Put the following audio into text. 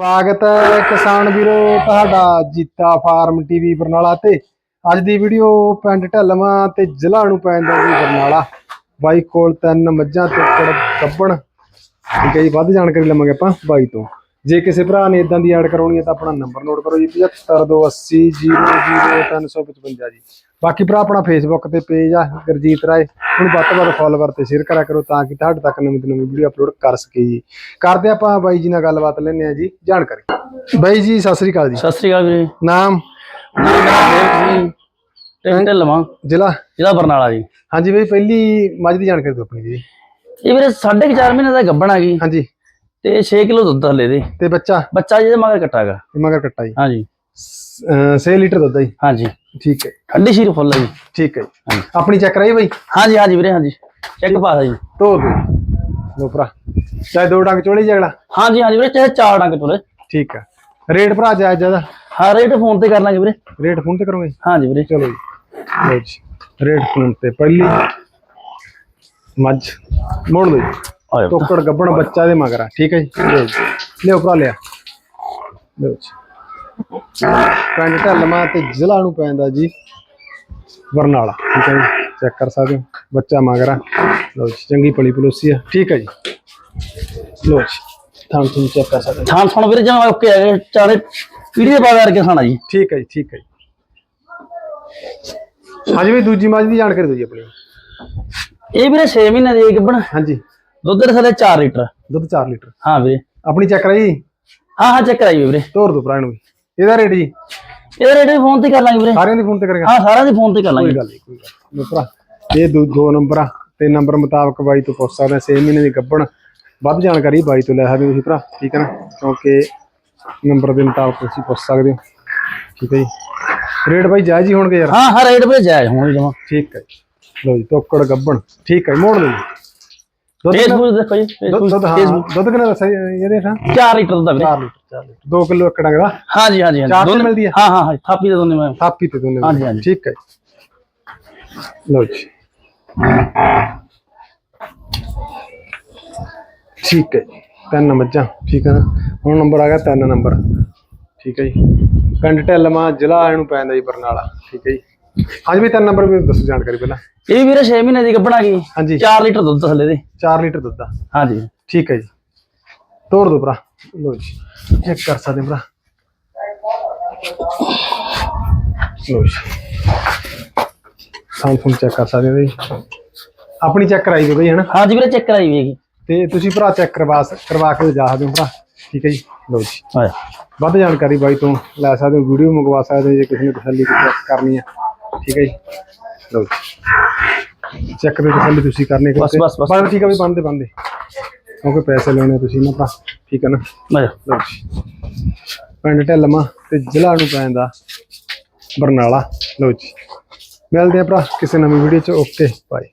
ਸਵਾਗਤ ਹੈ ਕਿਸਾਨ ਵੀਰੋ, ਤੁਹਾਡਾ ਜੀਤਾ ਫਾਰਮ ਟੀਵੀ ਬਰਨਾਲਾ ਤੇ। ਅੱਜ ਦੀ ਵੀਡੀਓ ਪਿੰਡ ਢਲਵਾਂ ਤੇ ਜ਼ਿਲ੍ਹਾ ਨੂੰ ਪੈਂਦਾ ਜੀ ਬਰਨਾਲਾ। ਬਾਈ ਕੋਲ ਤਿੰਨ ਮੱਝਾਂ ਤੇ ਕੁੜ ਠੀਕ ਹੈ ਜੀ, ਵੱਧ ਜਾਣਕਾਰੀ ਲਵਾਂਗੇ ਆਪਾਂ ਬਾਈ ਤੋਂ। ਜੇ ਕਿਸੇ ਭਰਾ ਨੇ ਇਦਾਂ ਦੀ ਐਡ ਕਰਾਉਣੀ ਹੈ ਤਾਂ ਆਪਣਾ ਨੰਬਰ ਨੋਟ ਕਰੋ ਜੀ 7528000355 ਜੀ। ਬਾਕੀ ਭਰਾ ਆਪਣਾ ਫੇਸਬੁੱਕ ਤੇ ਪੇਜ ਆ ਗੁਰਜੀਤ ਰਾਏ ਉਹਨੂੰ ਵੱਧ ਤੋਂ ਵੱਧ ਫੋਲੋਵਰ ਤੇ ਸ਼ੇਅਰ ਕਰਿਆ ਕਰੋ ਤਾਂ ਕਿ ਤੁਹਾਡੇ ਤੱਕ ਨਵੀਂ ਤੋਂ ਨਵੀਂ ਵੀਡੀਓ ਅਪਲੋਡ ਕਰ ਸਕੀਏ ਜੀ। ਕਰਦੇ ਆਪਾਂ ਬਾਈ ਜੀ ਨਾਲ ਗੱਲਬਾਤ ਲੈਣੇ ਆ ਜੀ ਜਾਣਕਾਰੀ। ਬਾਈ ਜੀ ਸਤਿ ਸ੍ਰੀ ਅਕਾਲ ਜੀ। ਸਤਿ ਸ੍ਰੀ ਅਕਾਲ ਵੀਰੇ। ਨਾਮ? ਟੈਂਟ ਲਵਾਂ ਜ਼ਿਲ੍ਹਾ? ਜ਼ਿਲ੍ਹਾ ਬਰਨਾਲਾ ਜੀ। ਹਾਂਜੀ ਬਾਈ ਪਹਿਲੀ ਮੱਝ ਦੀ ਜਾਣਕਾਰੀ ਦਿਓ ਆਪਣੀ ਜੀ। ਇਹ ਵੀਰੇ 4.5 ਮਹੀਨੇ ਦਾ ਗੱਭਣ ਆ ਗਈ ਹਾਂਜੀ। ਤੇ 6 ਕਿਲੋ ਦੁੱਧ ਹਲੇ ਦੇ। ਤੇ ਬੱਚਾ? ਬੱਚਾ ਜਿਹਦੇ ਮਗਰ ਕੱਟਾਗਾ। ਮਗਰ ਕੱਟਾ ਜੀ। ਹਾਂਜੀ। 6 ਲੀਟਰ ਦੁੱਧ ਜੀ। ਹਾਂਜੀ। ਠੀਕ ਹੈ। ਠੰਡੀ ਸ਼ੀਰ ਫੁੱਲ ਜੀ। ਠੀਕ ਹੈ ਜੀ। ਆਪਣੀ ਚੈੱਕ ਕਰਾਈ ਬਾਈ? ਹਾਂਜੀ ਹਾਂਜੀ ਵੀਰੇ ਹਾਂਜੀ। ਚੈੱਕ ਪਾਸ ਜੀ। ਧੋ ਦੋ ਲੋ ਭਰਾ। ਚਾਹੇ ਦੋ ਡੰਗ ਚੋਲੀ ਜਗੜਾ ਹਾਂਜੀ ਹਾਂਜੀ ਵੀਰੇ ਚਾਹੇ ਚਾਰ ਡੰਗ ਚੋਲੇ। ਠੀਕ ਆ ਰੇਟ ਭਰਾ ਜਾਇਜ਼ ਜ਼ਿਆਦਾ ਹਾਂ ਰੇਟ ਫੋਨ ਤੇ ਕਰ ਲਾਂਗੇ ਵੀਰੇ। ਰੇਟ ਫੋਨ ਤੇ ਕਰੋਗੇ? ਹਾਂਜੀ ਵੀਰੇ। ਚਲੋ ਜੀ। ਰੇਟ ਫੋਨ ਤੇ ਪਹਿਲੀ। ਮੱਝ। ਮੋੜ ਲਓ ਜੀ। ਟੋਕੜ ਗੱਬਣ ਬੱਚਾ ਦੇ ਮਗਰ ਆ ਠੀਕ ਹੈ ਜੀ? ਲਿਓ ਜੀ। ਲਿਓ ਭਰਾ ਲਿਆ। ਲਿਓ ਜੀ। ਪਿੰਡ ਢਲਮਾ ਤੇ ਜ਼ਿਲ੍ਹਾ ਨੂੰ ਪੈਂਦਾ ਜੀ ਬਰਨਾਲਾ ਠੀਕ ਹੈ ਜੀ? ਚੈੱਕ ਕਰ ਸਕਦੇ ਹੋ ਬੱਚਾ ਮਗਰ ਲਓ ਜੀ ਚੰਗੀ ਪਲੀ ਪਲੋਸੀ ਆ ਠੀਕ ਹੈ ਜੀ? ਲਓ ਜੀ ਥਾਂ ਤੁਹਾਨੂੰ ਚੈੱਕ ਕਰ ਸਕਦੇ। ਥਾਂ ਸੁਣ ਵੀਰੇ ਜਮਾ ਓਕੇ ਆ ਚਾਰੇ ਪੀੜੀ ਦੇ ਬਾਅਦ ਕਰਕੇ ਖਾਣਾ ਜੀ। ਠੀਕ ਹੈ ਜੀ ਠੀਕ ਹੈ ਜੀ। ਹਾਂਜੀ ਵੀ ਦੂਜੀ ਮੱਝ ਦੀ ਜਾਣਕਾਰੀ ਦਿਓ ਜੀ ਆਪਣੀ। ਇਹ ਵੀਰੇ 6 ਮਹੀਨੇ ਦੀ ਗੱਭਣ ਹਾਂਜੀ। ਦੁੱਧ ਦੇ ਥੱਲੇ 4 ਲੀਟਰ। ਦੁੱਧ 4 ਲੀਟਰ। ਹਾਂ ਵੀਰੇ। ਆਪਣੀ ਚੈੱਕ ਕਰਾਈ? ਹਾਂ ਹਾਂ ਚੈੱਕ ਕਰਾਈਏ ਵੀਰੇ। ਤੋਰ ਦੋ ਭਰਾ ਨੂੰ ਵੀ। ਇਹਦਾ ਰੇਟ ਜੀ? ਇਹਦਾ ਰੇਟ ਵੀ ਫੋਨ ਤੇ ਕਰ ਲਾਂਗੇ ਵੀਰੇ। ਸਾਰਿਆਂ ਦੇ ਫੋਨ ਤੇ ਕਰੇਗਾ। ਹਾਂ ਸਾਰਿਆਂ ਦੇ ਫੋਨ ਤੇ ਕਰ ਕੋਈ ਲਾਂਗੇ ਗੱਲ ਨਹੀਂ ਕੋਈ ਗੱਲ ਨੀ। ਲਓ ਭਰਾ ਇਹ ਦੋ ਦੋ ਨੰਬਰ ਆ। ਤੇ ਨੰਬਰ ਮੁਤਾਬਕ ਬਾਈ ਤੋਂ ਪੁੱਛ ਸਕਦੇ ਆ 6 ਮਹੀਨੇ ਦੀ ਗੱਭਣ। ਵੱਧ ਜਾਣਕਾਰੀ ਬਾਈ ਤੋਂ ਲੈ ਸਕਦੇ ਤੁਸੀਂ ਭਰਾ ਠੀਕ ਹੈ ਨਾ? ਕਿਉਂਕਿ ਨੰਬਰ ਦੇ ਮੁਤਾਬਕ ਤੁਸੀਂ ਪੁੱਛ ਸਕਦੇ ਹੋ। ਠੀਕ ਹੈ ਜੀ। ਰੇਟ ਬਾਈ ਜਾਇਜ਼ ਹੀ ਹੋਣਗੇ ਯਾਰ। ਹਾਂ ਹਾਂ ਰੇਟ ਵੀਰੇ ਜਾਇਜ਼ ਹੁਣ ਜਮਾ। ਠੀਕ ਹੈ। ਲਓ ਜੀ ਤੋਕੜ ਗੱਭਣ। ਠੀਕ ਹੈ ਮੋੜ ਲਓ ਜੀ। ਫੇਸਬੁੱਕ ਦੇਖੋ ਜੀ ਦੁੱਧ ਦੁੱਧ ਹਾਂ ਦੁੱਧ ਕਿੰਨਾ ਦੱਸਿਆ ਜੀ ਇਹਦੇ ਤਾਂ? 4 ਲੀਟਰ ਦੁੱਧ ਆ ਵੀਰੇ। 4 ਲੀਟਰ 4 ਲੀਟਰ। 2 ਕਿਲੋ ਇੱਕ ਡੰਗ ਦਾ? ਹਾਂਜੀ ਹਾਂਜੀ ਹਾਂਜੀ। ਚਾਰ ਤੇ ਦੋਨੇ- ਮਿਲਦੀ ਹੈ? ਹਾਂ ਹਾਂ ਹਾਂ ਥਾਪੀ ਦੇ ਦੋਨੇ ਮੈਂ ਥਾਪੀ ਤੇ ਦੋਨੇ ਹਾਂਜੀ, ਹਾਂਜੀ। ਠੀਕ ਹੈ ਜੀ। ਲਓ ਜੀ। ਠੀਕ ਹੈ ਜੀ। ਤਿੰਨ ਮੱਝਾਂ ਠੀਕ ਹੈ ਨਾ? ਹੁਣ ਨੰਬਰ ਆ ਗਿਆ ਤਿੰਨ ਨੰਬਰ। ਠੀਕ ਹੈ ਜੀ। ਪਿੰਡ ਢਿੱਲਵਾਂ ਜ਼ਿਲ੍ਹਾ ਇਹਨੂੰ ਪੈਂਦਾ ਜੀ ਬਰਨਾਲਾ। ਠੀਕ ਹੈ ਜੀ। ਅੱਜ ਵੀ ਤਿੰਨ ਨੰਬਰ ਵੀ ਦੱਸੋ ਜਾਣਕਾਰੀ ਪਹਿਲਾਂ। ਇਹ ਵੀਰੇ 6 ਮਹੀਨੇ ਦੀ ਗੱਭਣਾ ਗਈ ਹਾਂਜੀ। 4 ਲੀਟਰ ਦੁੱਧ ਥੱਲੇ ਦੇ। 4 ਲੀਟਰ ਦੁੱਧ ਦਾ ਹਾਂਜੀ। ਠੀਕ ਹੈ ਜੀ। ਤੋੜ ਦੋ ਭਰਾ। ਲਓ ਜੀ। ਚੈੱਕ ਕਰ ਸਕਦੇ ਭਰਾ। ਲਓ ਜੀ। ਸਾਂਫਨ ਚੈੱਕ ਕਰ ਸਕਦੇ ਹੋ ਜੀ। ਆਪਣੀ ਚੈੱਕ ਕਰਾਈ ਦਿਓ ਬਈ ਹਨਾ? ਹਾਂਜੀ ਵੀਰੇ ਚੈੱਕ ਕਰਾਈ ਵੀਗੀ ਤੇ ਤੁਸੀਂ ਭਰਾ ਚੈੱਕ ਕਰਵਾ ਕਰਵਾ ਕੇ ਜਾ ਸਕਦੇ ਹੋ ਭਰਾ। ਠੀਕ ਹੈ ਜੀ। ਲਓ ਜੀ। ਆਇਆ ਵੱਧ ਜਾਣਕਾਰੀ ਬਾਈ ਤੋਂ ਲੈ ਸਕਦੇ ਹੋ ਵੀਡੀਓ ਮੰਗਵਾ ਸਕਦੇ ਹੋ ਜੇ ਕਿਸੇ ਨੇ ਤਸੱਲੀ ਕਰਨੀ ਹੈ। ਠੀਕ ਹੈ ਜੀ। ਲਓ ਜੀ। ਚੈੱਕ ਦੇ ਤਸੱਲੀ ਤੁਸੀਂ ਕਰਨੀ ਬਸ, ਬਸ, ਬਸ। ਬਸ ਠੀਕ ਹੈ ਵੀ ਬੰਦੇ ਬੰਦੇ ਕਿਉਂਕਿ ਪੈਸੇ ਲੈਣੇ ਤੁਸੀਂ ਨਾ ਭਰਾ ਠੀਕ ਹੈ ਨਾ? ਲਓ ਜੀ। ਪਿੰਡ ਢਿੱਲਮਾ ਤੇ ਜ਼ਿਲ੍ਹਾ ਨੂੰ ਪੈਂਦਾ ਬਰਨਾਲਾ। ਲਓ ਜੀ। ਮਿਲਦੇ ਆ ਭਰਾ ਕਿਸੇ ਨਵੀਂ ਵੀਡੀਓ ਚ। Okay bye